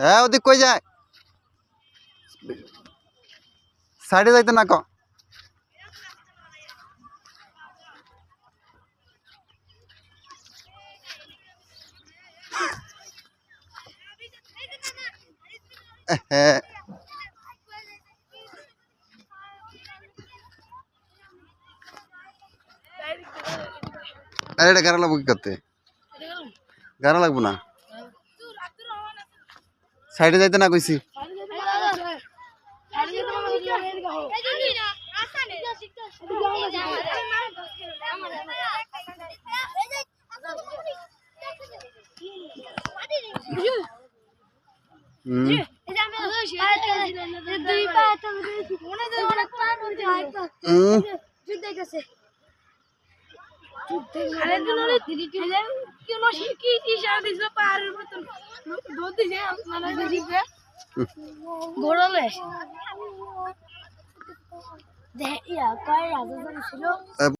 হ্যাঁ ওদিক কই যায়? সাইডে যাইতে না ক হ্যাঁ। এটা গাড়া লাগবো কি করতে? গাড়া লাগবো না? সাইডে যাইতে না কইছি। হুম ঘোরালে ইয়া কয় রাজা ছিল?